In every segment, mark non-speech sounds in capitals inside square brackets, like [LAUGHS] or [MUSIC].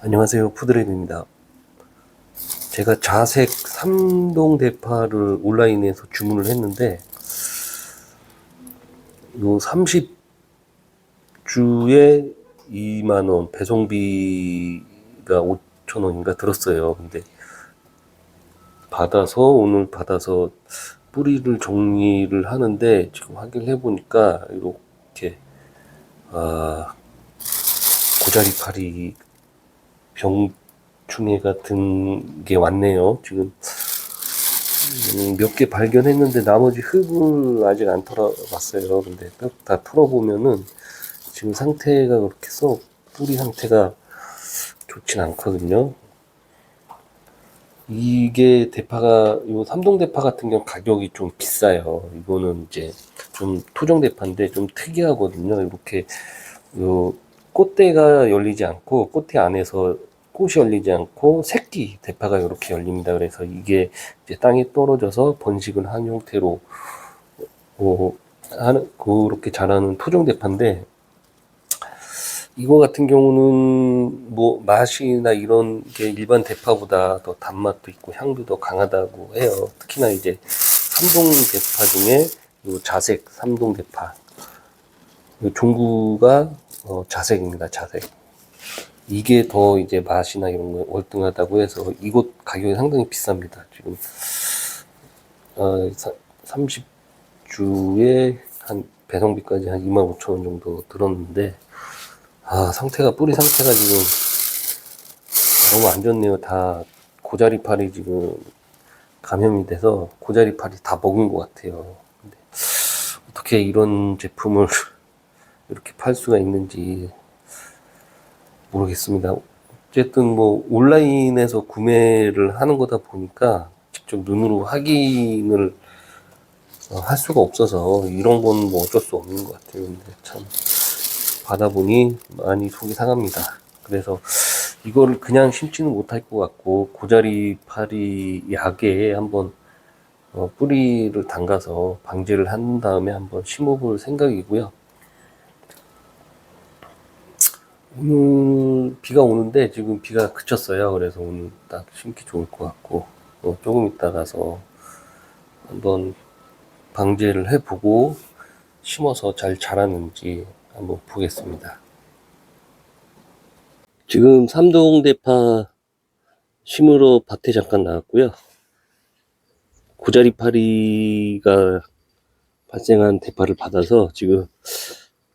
안녕하세요. 푸드랩입니다. 제가 자색 3동 대파를 온라인에서 주문을 했는데, 요 30주에 2만원, 배송비가 5천원인가 들었어요. 근데, 받아서, 오늘 받아서 뿌리를 정리를 하는데, 지금 확인을 해보니까, 이렇게, 아, 고자리파리 병충해 같은 게 왔네요. 지금 음, 몇개 발견했는데 나머지 흙을 아직 안 털어봤어요. 근데 딱다 털어보면은 지금 상태가 그렇게 썩 뿌리 상태가 좋진 않거든요. 이게 대파가 요 삼동 대파 같은 경우 가격이 좀 비싸요. 이거는 이제 좀 토종 대파인데 좀 특이하거든요. 이렇게 요 꽃대가 열리지 않고 꽃대 안에서 꽃이 열리지 않고 새끼 대파가 이렇게 열립니다. 그래서 이게 이제 땅에 떨어져서 번식을 한 형태로 어, 하는 그렇게 자라는 토종 대파인데 이거 같은 경우는 뭐 맛이나 이런 게 일반 대파보다 더 단맛도 있고 향도 더 강하다고 해요. 특히나 이제 삼동 대파 중에 요 자색 삼동 대파 요 종구가 어, 자색입니다. 자색. 이게 더 이제 맛이나 이런 거 월등하다고 해서 이곳 가격이 상당히 비쌉니다. 지금 어, 30주에 한 배송비까지 한 25,000원 정도 들었는데 아 상태가 뿌리 상태가 지금 너무 안 좋네요. 다 고자리팔이 지금 감염이 돼서 고자리팔이 다 먹은 것 같아요. 근데 어떻게 이런 제품을 [LAUGHS] 이렇게 팔 수가 있는지 모르겠습니다. 어쨌든 뭐 온라인에서 구매를 하는 거다 보니까 직접 눈으로 확인을 어, 할 수가 없어서 이런 건 뭐 어쩔 수 없는 것 같아요. 근데 참 받아보니 많이 속이 상합니다. 그래서 이거를 그냥 심지는 못할 것 같고 고자리 파리 약에 한번 어, 뿌리를 담가서 방제를 한 다음에 한번 심어볼 생각이고요. 오늘 비가 오는데 지금 비가 그쳤어요. 그래서 오늘 딱 심기 좋을 것 같고 어, 조금 있다 가서 한번 방제를 해보고 심어서 잘 자라는지 한번 보겠습니다. 지금 삼동 대파 심으러 밭에 잠깐 나왔고요. 고자리파리가 발생한 대파를 받아서 지금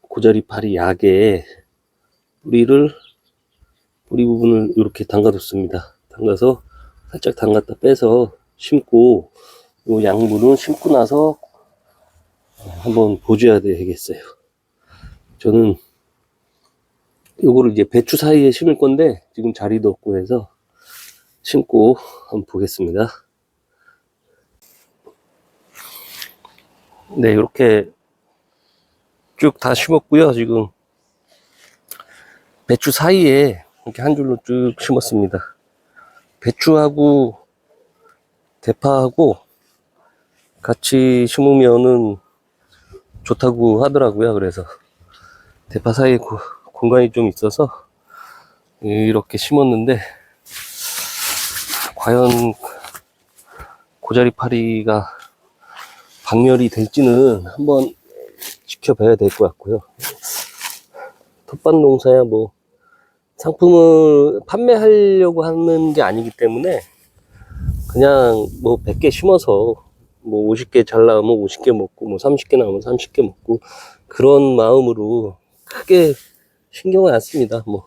고자리파리 약에 뿌리를 뿌리 부분을 이렇게 담가뒀습니다. 담가서 살짝 담갔다 빼서 심고 요 양분은 심고 나서 한번 보줘야 되겠어요. 저는 요거를 이제 배추 사이에 심을 건데 지금 자리도 없고 해서 심고 한번 보겠습니다. 네, 이렇게 쭉 다 심었고요. 지금 배추 사이에 이렇게 한 줄로 쭉 심었습니다. 배추하고 대파하고 같이 심으면은 좋다고 하더라고요. 그래서 대파 사이에 고- 공간이 좀 있어서 이렇게 심었는데 과연 고자리 파리가 박멸이 될지는 한번 지켜봐야 될 것 같고요. 텃밭 농사야 뭐 상품을 판매하려고 하는 게 아니기 때문에 그냥 뭐 100개 심어서 뭐 50개 잘 나오면 50개 먹고 뭐 30개 나오면 30개 먹고 그런 마음으로 크게 신경을 안 씁니다. 뭐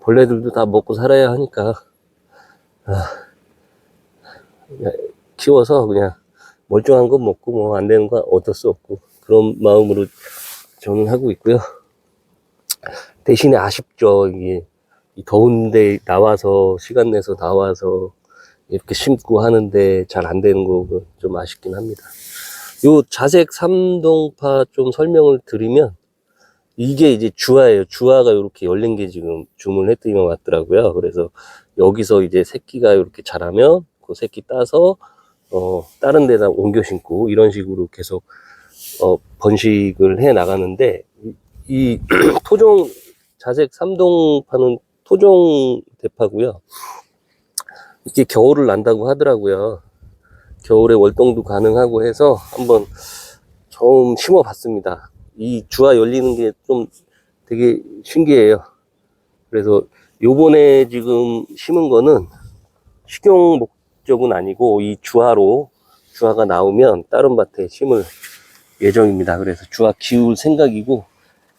벌레들도 다 먹고 살아야 하니까 아, 키워서 그냥 멀쩡한 건 먹고 뭐 안 되는 건 어쩔 수 없고 그런 마음으로 저는 하고 있고요. 대신에 아쉽죠. 이게 이 더운데 나와서 시간 내서 나와서 이렇게 심고 하는데 잘 안 되는 거좀 아쉽긴 합니다. 요 자색 삼동파 좀 설명을 드리면 이게 이제 주화예요. 주화가 이렇게 열린 게 지금 주문했더니만 왔더라고요. 그래서 여기서 이제 새끼가 이렇게 자라면 그 새끼 따서 어 다른 데다 옮겨 심고 이런 식으로 계속 어 번식을 해 나가는데 이, 이 [CLEARS THROAT] 토종 자색 삼동파는 토종 대파고요. 이게 겨울을 난다고 하더라고요. 겨울에 월동도 가능하고 해서 한번 처음 심어 봤습니다. 이 주화 열리는 게 좀 되게 신기해요. 그래서 요번에 지금 심은 거는 식용 목적은 아니고 이 주화로 주화가 나오면 다른 밭에 심을 예정입니다. 그래서 주화 키울 생각이고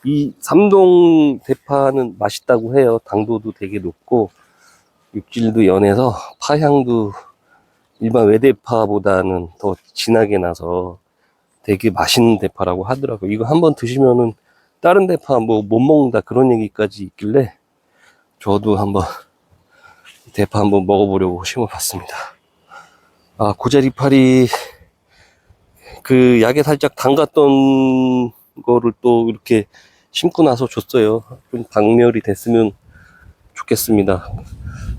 이 삼동 대파는 맛있다고 해요. 당도도 되게 높고 육질도 연해서 파향도 일반 외대파보다는 더 진하게 나서 되게 맛있는 대파라고 하더라고요. 이거 한번 드시면은 다른 대파 뭐 못 먹는다 그런 얘기까지 있길래 저도 한번 대파 한번 먹어보려고 심어봤습니다. 아 고자리파리 그 약에 살짝 담갔던 거를 또 이렇게 심고 나서 줬어요. 좀 박멸이 됐으면 좋겠습니다.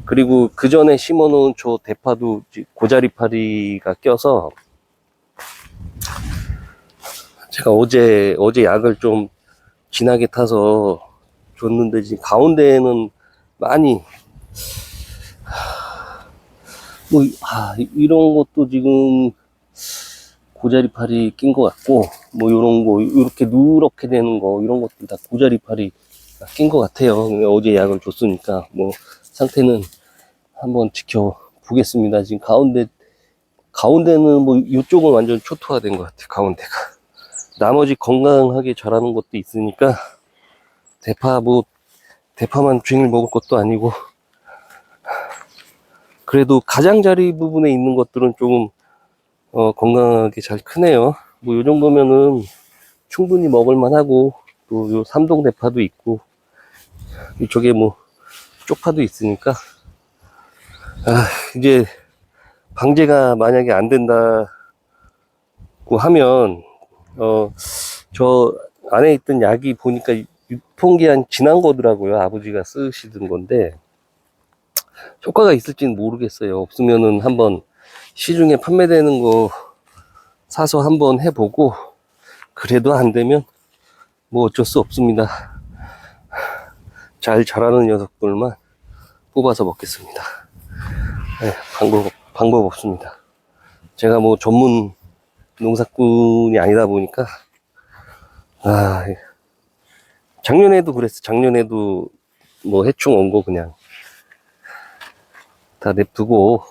그리고 그 전에 심어놓은 저 대파도 고자리파리가 껴서 제가 어제 어제 약을 좀 진하게 타서 줬는데 지금 가운데에는 많이 뭐 아, 이런 것도 지금 고자리파리 낀것 같고 뭐 이런 거 이렇게 누렇게 되는 거 이런 것들 다 고자리파리 낀것 같아요. 어제 약을 줬으니까 뭐 상태는 한번 지켜보겠습니다. 지금 가운데 가운데는 뭐 이쪽은 완전 초토화된 것 같아요. 가운데가 나머지 건강하게 자라는 것도 있으니까 대파 뭐 대파만 종일 먹을 것도 아니고 그래도 가장자리 부분에 있는 것들은 조금 어, 건강하게 잘 크네요. 뭐, 요 정도면은 충분히 먹을만 하고, 또, 요 삼동 대파도 있고, 이쪽에 뭐, 쪽파도 있으니까, 아, 이제, 방제가 만약에 안 된다고 하면, 어, 저 안에 있던 약이 보니까 유통기한 지난 거더라고요. 아버지가 쓰시던 건데, 효과가 있을지는 모르겠어요. 없으면은 한번 시중에 판매되는 거 사서 한번 해보고 그래도 안 되면 뭐 어쩔 수 없습니다. 잘 자라는 녀석들만 뽑아서 먹겠습니다. 네, 방법 방법 없습니다. 제가 뭐 전문 농사꾼이 아니다 보니까 아 작년에도 그랬어. 작년에도 뭐 해충 온 거 그냥 다 냅두고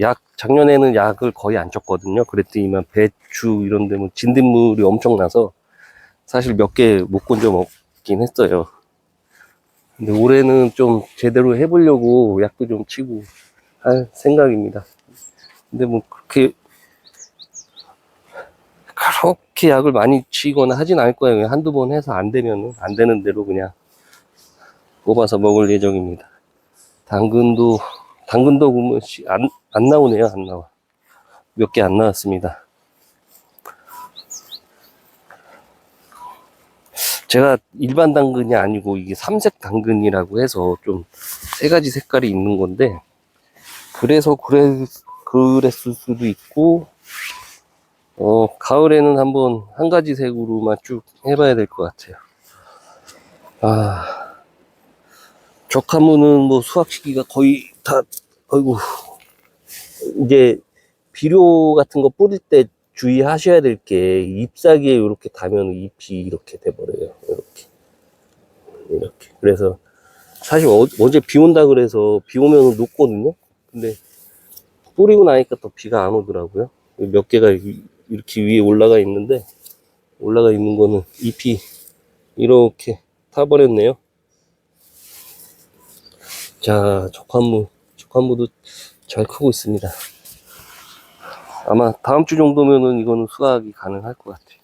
약 작년에는 약을 거의 안 쳤거든요. 그랬더니만 배추 이런 데면 진딧물이 엄청나서 사실 몇 개 못 건져 먹긴 했어요. 근데 올해는 좀 제대로 해보려고 약도 좀 치고 할 생각입니다. 근데 뭐 그렇게 그렇게 약을 많이 치거나 하진 않을 거예요. 한두 번 해서 안 되면은 안 되는 대로 그냥 뽑아서 먹을 예정입니다. 당근도 당근도 보면 씨, 안, 안 나오네요. 안 나와. 몇 개 안 나왔습니다. 제가 일반 당근이 아니고 이게 삼색 당근이라고 해서 좀 세 가지 색깔이 있는 건데 그래서 그래 그랬을 수도 있고 어 가을에는 한번 한 가지 색으로만 쭉 해봐야 될 것 같아요. 아 적화무는 뭐 수확 시기가 거의 다 아이고 이제 비료 같은 거 뿌릴 때 주의하셔야 될 게 잎사귀에 이렇게 닿으면 잎이 이렇게 돼버려요. 이렇게 이렇게 그래서 사실 어, 어제 비 온다 그래서 비 오면 녹거든요. 근데 뿌리고 나니까 또 비가 안 오더라고요. 몇 개가 이- 이렇게 위에 올라가 있는데 올라가 있는 거는 잎이 이렇게 타버렸네요. 자, 적화무, 적화무도 잘 크고 있습니다. 아마 다음 주 정도면은 이거는 수확이 가능할 것 같아요.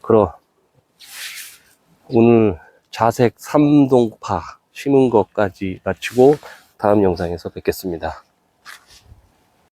그럼 오늘 자색 삼동파 심은 것까지 마치고 다음 영상에서 뵙겠습니다.